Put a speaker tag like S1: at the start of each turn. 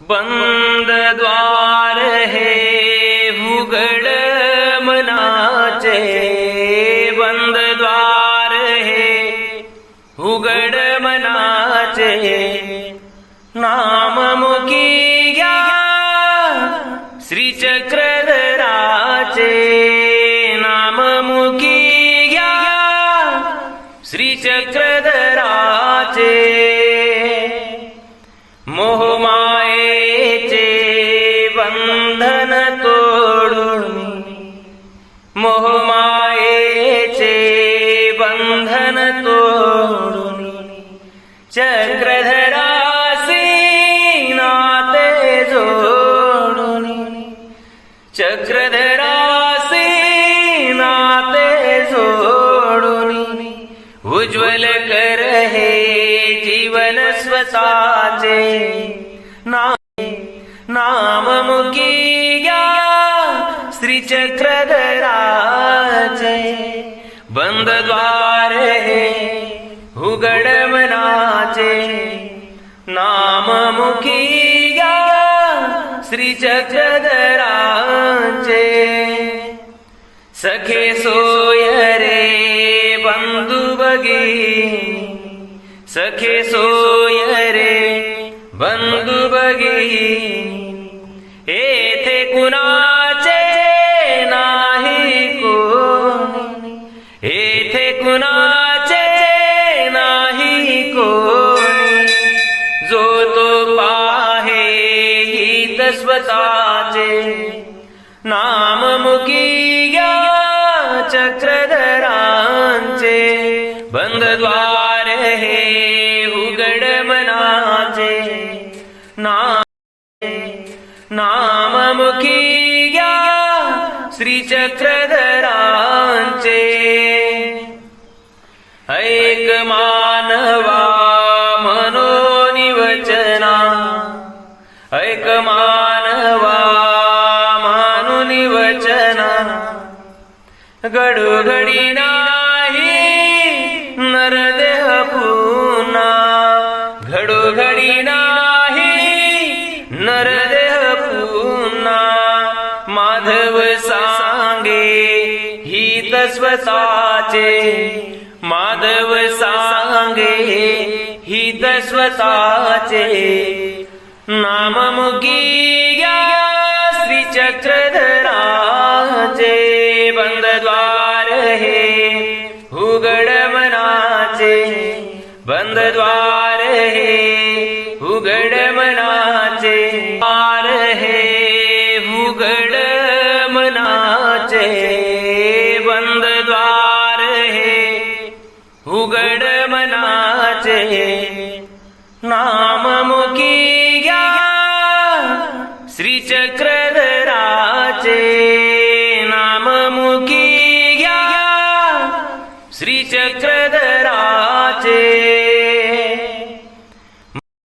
S1: बंद द्वार हे भूगड मनाचे बंद द्वार हे भूगड मनाचे नाम मुकी गया श्री चक्र राचे नममुखी गा गया श्री चक्र श्रीचक्रदराज बंधन तोडून मोहमायेचे बंधन तोडून चक्रधरासी नाते जोडून चक्रधरासी नाते जोडून उज्ज्वल कर हे जीवन स्वतःचे. बंद द्वार उघड मनाचे नाममुखी श्री चक्रधराचे सखे सोय रे बंधू बगी सखे सोय रे बंधू बगी येथे कुणा येथे कुणाचे नाही कोणी. जो तो पाहे हित स्वतःचे. नाममुखी घ्या चक्रधरांचे. बंद द्वार हे उघड मनाचे. नाम नाममुखी श्रीचक्रधरांचे. ऐक मानवा मनोनिवचना. ऐक मानवा मानुनिवचना. गडोघडी नाही नरदेह पुन्हा. घडोघडी नाही नरदेह माधव सांगे हित स्वतःचे. माधव सांगे हित स्वतःचे. नाममुखी घ्या श्रीचक्रधराचे बंद द्वार हे उघड मनाचे. बंद द्वार हे उघड मनाचे. माझे बंद द्वार हे उघड मनाचे नाममुखी घ्या श्रीचक्रधराचे नाममुखी घ्या श्रीचक्रधराचे